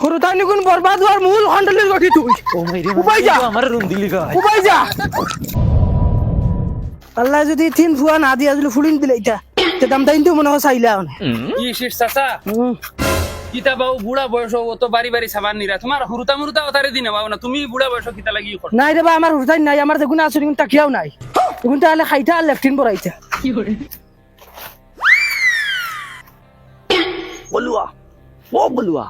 হরুতাই নিগুন বরবাদ হওয়ার মূল হন্ডলের গঠি তুই উপায় যা। আমার রুম দিলি উপায় যা। আল্লাহ যদি তিন ফুয়া না দিয়া যদি ফুলিন দিলে এটা তে দাম তাই তো মনে হয় চাইলা কি শেষ চাচা? কিতা বাবু বুড়া বয়স ও তো বাড়ি বাড়ি সাবান নিরা তোমার হুরুতা মুরুতা অতারে দিনে বাবু না তুমি বুড়া বয়স কিতা লাগি কর নাই রে বা আমার হরুতাই নাই আমার দেখুন আছে কিন্তু তাকিয়াও নাই। দেখুন তাহলে খাইতা আর লেফটিন বড়াইতা বলুয়া ও বলুয়া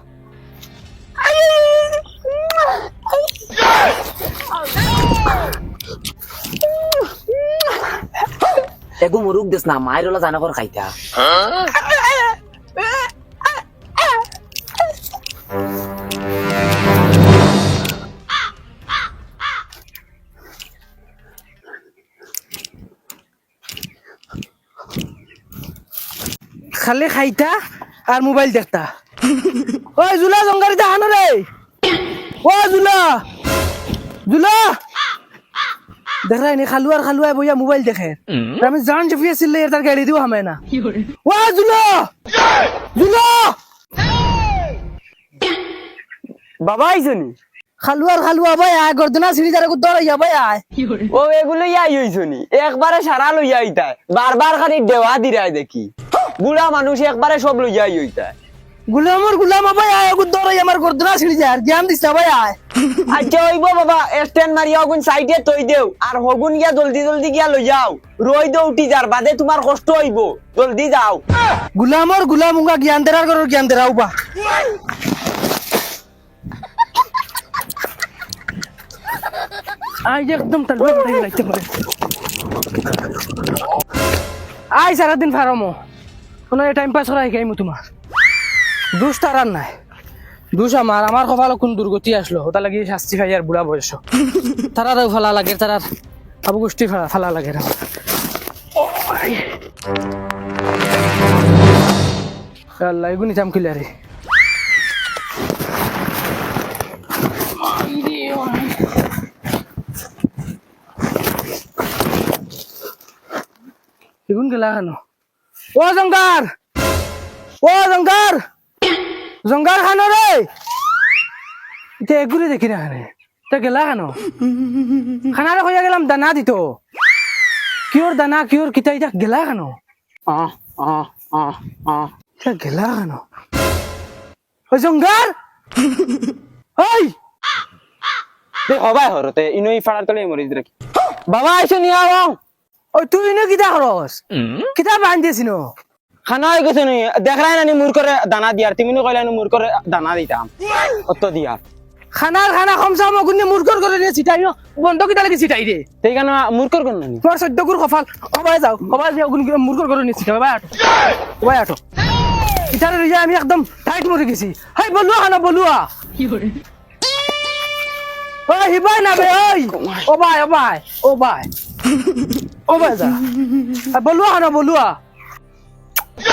এগু মুরুক দেস না মায়ের ওলা জানা কর খাইতা। খালি খাইতা আর মোবাইল দেখতা। ওই জুলা জঙ্গারিতা হানো রে ও জুলা। জুলা! দেখ খালুয়ার খালুয়ায় বইয়া মোবাইল দেখে। আমি জান এর তার গাড়ি দিও হামে না। ও জুলা! জুলা! বাবা আইছনি খালুয়ার খালুয়া ভাই আয় গর্দনা সিঁড়ি যারা দৌড়াইয়া ভাই আয় ও এগুলো ইয়াই হইছনি একবারে সারা লইয়া আইতায় বারবার খালি দেওয়া দিরাই দেখি। বুড়া মানুষ একবারে সব লইয়াই হইতায় গুলামর গুলাম ভাই আয় ওগুন দৌড়াই আমার গর্দনা সিঁড়ি যায় আর জ্ঞান না ভাই আয়। আচ্ছা হইব বাবা স্ট্যান্ড মারিয়া হগুন সাইডে তৈ দেও আর হগুন গিয়া জলদি জলদি গিয়া লই যাও। রই দে উঠি যার বাদে তোমার কষ্ট হইব। জলদি যাও। গুলামর গুলাম উঙ্গা জ্ঞান দেরার করো জ্ঞান দেরাও বা আই যে একদম তালবা করে লাগতে পারে। আই সারাদিন ফারামো। কোনো টাইম পাস করা শিকাইমু তোমার। দোষ তার আর নাই। দোষ আমার আমার কপাল কোন দুর্গতি আসলো ওটা লাগি শাস্তি খাই আর বুড়া বয়স তারার ফালা লাগে তারার আবু গোষ্ঠী ফালা ফালা লাগে আল্লাহ এগুনি চাম কিলা এগুন গেলা কেন? ও জঙ্গার ও জঙ্গার জঙ্গার খানো রে এটা এগুলি দেখি না খানে। তা গেলা কেন খানারে হইয়া গেলাম দানা দিত কিওর দানা কিওর কিতা এটা গেলা কেন আহ আহ আহ আহ। এটা গেলা কেন ওই জঙ্গার ওই দে হবাই হরতে ইনই ফাড়ার তলে মরিস রাখি বাবা আইছো নিয়া ওই তুই নে কিতা খরচ কিতা বান্ধিছি ন? খানা হয়ে গেছে নি? দেখলাই না নি মুর করে দানা দিয়ার তুমি নি কইলা নি মুর করে দানা দিতাম অত দিয়া। খানার খানা কমসা মগুনে মুরগর করে নিয়ে চিটাই ন বন্ধ কিতা লাগি চিটাই রে সেই কারণে মুর কর কোন নি? তোমার সদ্য গুর কপাল। সবাই যাও সবাই যাও গুন মুরগর করে নিয়ে চিটাই। ভাই আটো ভাই আটো ইটারে রিজা আমি একদম টাইট মরে গেছি। হাই বলুয়া খানা বলুয়া ওই হিবাই না বে ওই ও ভাই ও ভাই ও ভাই ও ভাই যা বলুয়া খানা বলুয়া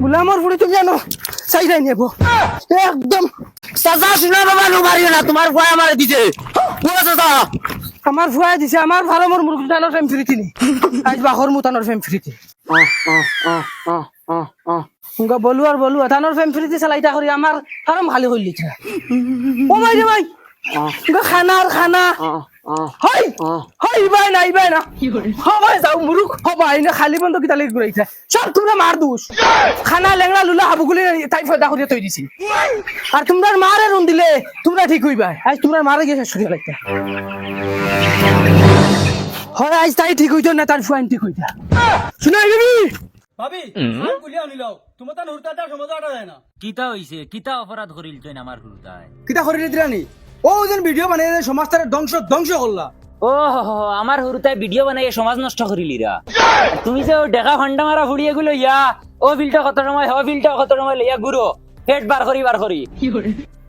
গুলামর ফুড়ি তুমি জানো চাই যাই নেব। একদম। চাচা শুনা বাবা নো মারিও না তোমার ভয় আমারে দিতে ও চাচা। আমার ফুয়া দিছে আমার ফারমর মুরুখ দানোর ফ্যাম ফিরিতি নি। আজ বাহর মুতানোর ফ্যাম ফিরিতি বলু আর বলু তানোর ফ্যাম ফিরিতি চালাইতা করি আমার ফারম খালি করলি ও ভাই রে ভাই খানা আর খানা। হয় হয় ইবাই না ইবাই না। হবাই যাও মুরুখ হবাই না খালি বন্ধ কিতা লাগি ঘুরাইছে সব তোমরা মার দুষ। খানা লেংড়া লুলা হাবুগুলি তাই ফয়দা করিয়া তৈ দিছি। আর তোমরা মারে রুম দিলে তোমরা ঠিক হইবা। আজ তোমরা মারে গিয়ে শেষ করিয়া লাগতা হয় আজ তাই ঠিক হইতো না তার ফুয়াইন ঠিক হইতা শুনাই বিবি। ভাবি গুলিয়া নিলাও তোমার তার হুরতাটা সমঝ আটা যায় না? কিতা হইছে কিতা অপরাধ করিল তুই আমার হুরুতায় কিতা করি দিরানি ও যেন ভিডিও বানিয়ে সমাজটারে ধ্বংস ধ্বংস করলা। ও আমার হুরুতায় ভিডিও বানাই সমাজ নষ্ট করিলিরা তুমি যে ও ডেকা ফান্ডা মারা ফুড়িয়ে গুলো ইয়া ও বিলটা কত সময় হ বিলটা কত সময় লইয়া গুরো হেড বার করি বার করি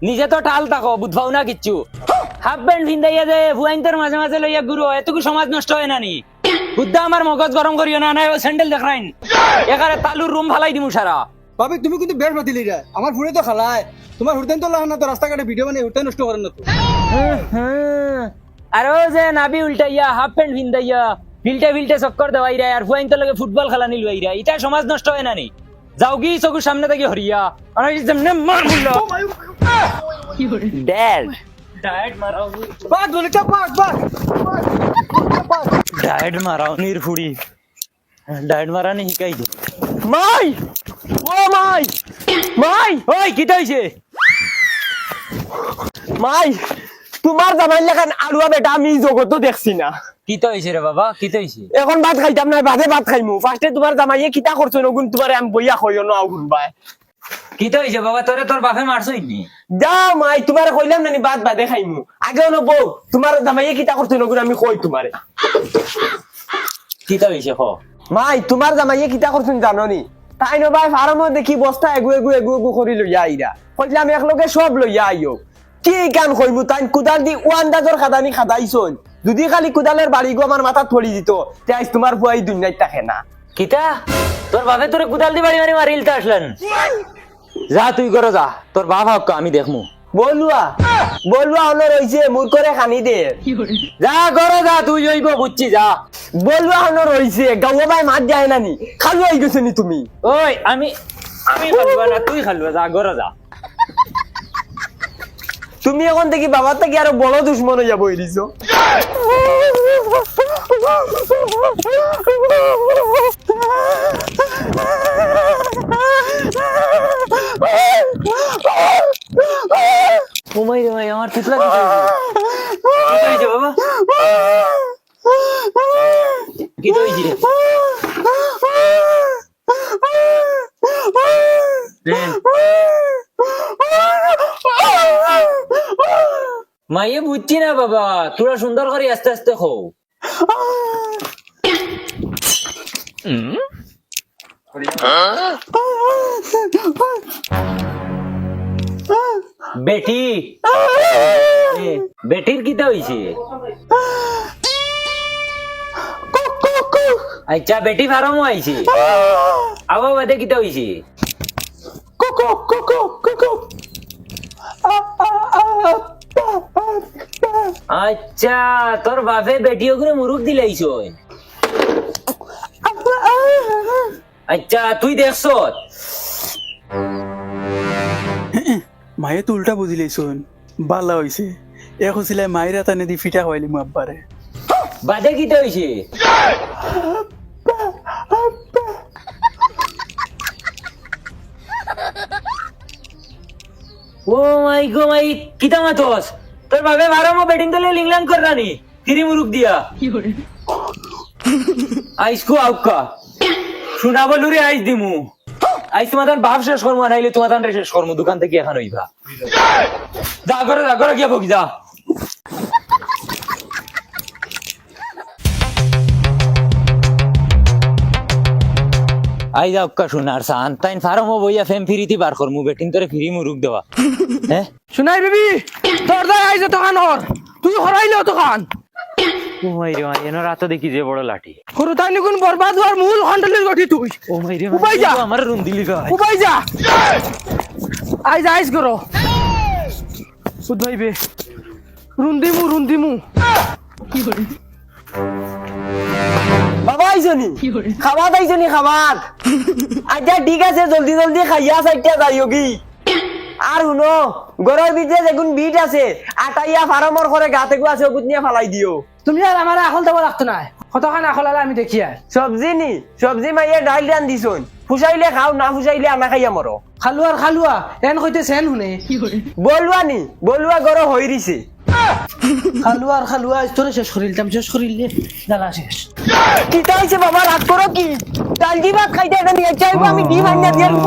নিজে তো টাল থাকো বুধবাও না কিচ্ছু। হাফ প্যান্ট ভিন্দাইয়া যে ভুয়াইন্তর মাঝে মাঝে লইয়া গুরু এতটুকু সমাজ নষ্ট হয় না নি? বুদ্ধা আমার মগজ গরম করিও না নাই স্যান্ডেল দেখাইন এখানে তালুর রুম ফালাই দিমু সারা ভাবি তুমি কিন্তু বেশ বাতিলি রে আমার ফুড়ে তো খালায়। তোমার হুড়তেন তো লাগান না তো রাস্তাঘাটে ভিডিও বানিয়ে হুড়তেন নষ্ট করেন না তো। আর ও যে নাবি উল্টাইয়া হাফ প্যান্ট ভিন্দাইয়া বিলটে বিলটে চক্কর দেওয়াইরা আর ভুয়াইন্তর লগে ফুটবল খেলা নিলুয়াইরা এটা সমাজ নষ্ট হয় না নি? যাও কি চকুর সামনে থেকে হরিয়া। আর যেমনে মার মুল্লা। ড্যাড। ডায়েট মারাও বাস ললিতা বাস বাস ডায়েট মারাও নির ফুড়ি। ডায়েট মারানি শিকাই দে। মাই! ও মাই! মাই! ওই কি হইছে? মাই তোমার জামাই লেখান আলুয়া বেটা আমি জগতো দেখছি না। কি তো হইছে রে বাবা? কি তো হইছে? এখন ভাত খাইতাম না বাদে ভাত খাইমু। ফার্স্টে তোমার জামাইয়ে কিতা করছ নগুন তোমার আমি বইয়া কইও না আগুন ভাই কি তো হইছে বাবা? তোরে তোর বাপে মারছই নি যা মাই তোমার কইলাম না নি বাদ বাদে খাইমু। আগে হলো বউ তোমার জামাইয়ে কিতা করছ নগুন আমি কই তোমারে। কি তো হইছে খ মাই তোমার জামাইয়ে কিতা করছ জানো নি? তাই ন ভাই দেখি বস্তা এগু এগু এগু এগু করি লইয়া কইলাম একলগে সব লইয়া আইও কি কান কইমু তাই কুদাল দি ওয়ান্দাজর খাদানি খাদাইছন যদি খালি কুদালের বাড়ি গো আমার মাথা থড়ি দিত তে আজ তোমার বুয়াই দুনিয়ায় থাকে না। কিতা? তোর বাবে তোর কুদাল দি বাড়ি মারি মারিল আসলেন। যা, তুই করো যা। তোর বাপ হক, আমি দেখমু। বলুয়া। বলুয়া হলো রইছে মুর করে খানি দে। যা করো যা তুই জইব বুঝছি যা। বলুয়া হলো রইছে গাওয়া ভাই মাত যায় না নি। খালু আই গেছে নি তুমি। ওই আমি আমি খালবা না তুই খালবা যা করো যা। তুমি এখন থেকে বাবার থেকে আরও বড় দুশ্মন হয়ে যাব এরিছো ও মাই রে মাই আমার তুতলা কি বাবা। মাইয়ে বুঝছি না বাবা, তোরা সুন্দর করে আস্তে আস্তে খো বেটি। বেটির কিতা হইছে? আচ্ছা বেটি ফার্ম আইছে। আবার বাদে কিতা হইছে। আচ্ছা তোর বাপে বেটিও করে মুরুখ দিলাইছ আচ্ছা তুই দেখছ? মায়ে তো উল্টা বুঝিলে শোন বালা হইছে। এক হইছিলে মায়ের টানে দি ফিটা খাওয়াইলি মু আব্বারে। বাদে হইছে? ও মাই গো মাই কিতা মাতস? তোর বাবে বারো মো বেটিং দলে লিংলাং কর রানি ফিরি মুরুক দিয়া। আইস কো আউকা। শুনা বলু রে আইস দিমু। আইস তোমাদের বাপ শেষ করব নাইলে তোমাদের শেষ করব, দোকান থেকে এখন হইবা। যা করে যা করে গিয়া বকি আই যাও কা শুনার সান, তাইন ফার্ম বইয়া ফেম ফিরিতি বার বেটিং তোরে ফিরি মুরুক দেওয়া। হ্যাঁ? শুনাই, বেবি, তোর দায় দোকান হর তুই হরাইলে ও মাই রে এনো রাত দেখি যে বড় লাঠি। তাই নিকুন বরবাদ হওয়ার মূল হন্ডলের গঠি তুই ও মাই রে উপায় যা। আমার রুম দিলি গায় উপাই যা। আইজ আইজ করো। উদ্ভাইবে রুন্দিমু রুন্দিমু বাবা আইসনি খাবার আচ্ছা ঠিক আছে জলদি জলদি খাইয়া সাইডটা যাইও কি? আর শুনো গরর ভিতরে যেগুন বিট আছে আটাইয়া ফার্মর করে গাতে গু আছে ওগুত নিয়ে ফালাই দিও তুমি আর আমার আখল দেবো লাগতো না কতখান আখল আলে আমি দেখি আর সবজি নি সবজি মাইয়া ডাইল রান দিছুন ফুসাইলে খাও না ফুসাইলে আনা খাইয়া মরো খালুয়ার খালুয়া এন কইতে সেন শুনে। বলুয়া নি বলুয়া গরো হই দিছে। খালুয়ার খালুয়া তোরে শেষ করিলতাম শেষ করিলে জ্বালা শেষ। কিতা হইছে বাবা রাত করো কি? ডাল দি ভাত খাইতে এটা নিয়ে চাইব আমি ডিম আনিয়া দিয়ে দিব